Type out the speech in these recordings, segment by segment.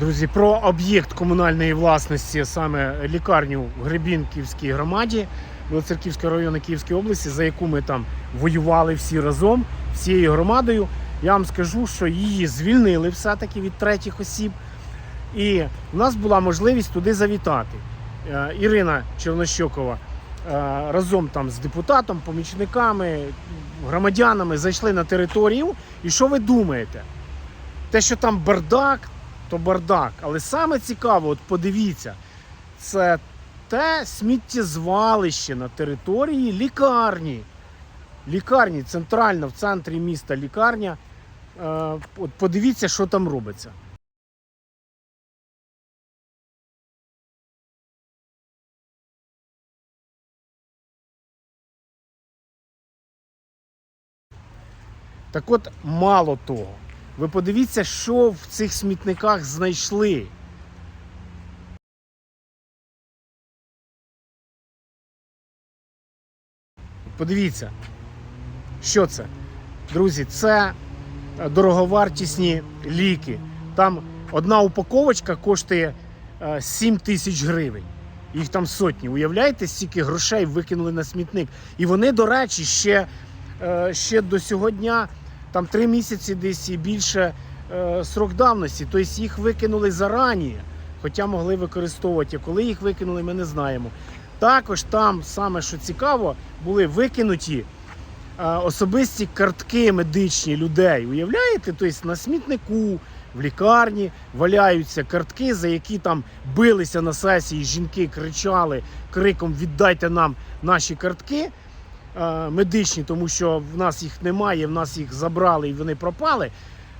Друзі, про об'єкт комунальної власності, саме лікарню в Гребінківській громаді Білоцерківського району Київської області, за яку ми там воювали всі разом, всією громадою. Я вам скажу, що її звільнили все-таки від третіх осіб. І в нас була можливість туди завітати. Е, Ірина Чернощокова е, разом там з депутатом, помічниками, громадянами зайшли на територію. І що ви думаєте? Те, що там бардак, то бардак. Але саме цікаво, от подивіться, це те сміттєзвалище на території лікарні. Лікарні, центральна в центрі міста лікарня. Е, От подивіться, що там робиться. Так от, мало того, ви подивіться, що в цих смітниках знайшли. Подивіться, що це? Друзі, це е, дороговартісні ліки. Там одна упаковочка коштує е, 7 тисяч гривень. Їх там сотні. Уявляєте, стільки грошей викинули на смітник. І вони, до речі, ще, е, ще до сьогодні там три місяці десь і більше е, срок давності. Тобто їх викинули зарані, хоча могли використовувати. Коли їх викинули, ми не знаємо. Також там саме що цікаво, були викинуті е, особисті картки медичні людей. Уявляєте? Тобто на смітнику, в лікарні валяються картки, за які там билися на сесії, жінки кричали криком Віддайте нам наші картки медичні, тому що в нас їх немає, в нас їх забрали і вони пропали.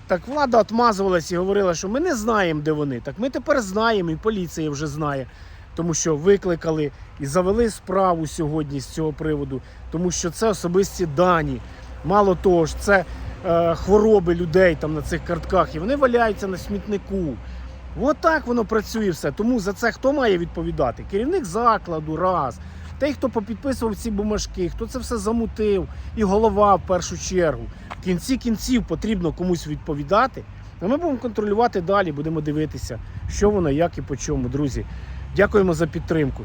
Так влада отмазувалась і говорила, що ми не знаємо, де вони. Так ми тепер знаємо, і поліція вже знає, тому що викликали і завели справу сьогодні з цього приводу, тому що це особисті дані. Мало того ж, це е, хвороби людей там на цих картках, і вони валяються на смітнику. От воно працює все. Тому за це хто має відповідати? Керівник закладу, раз. Той, хто попідписував ці бумажки, хто це все замутив, і голова в першу чергу. В кінці кінців потрібно комусь відповідати. А ми будемо контролювати далі, будемо дивитися, що воно, як і по чому. Друзі, дякуємо за підтримку.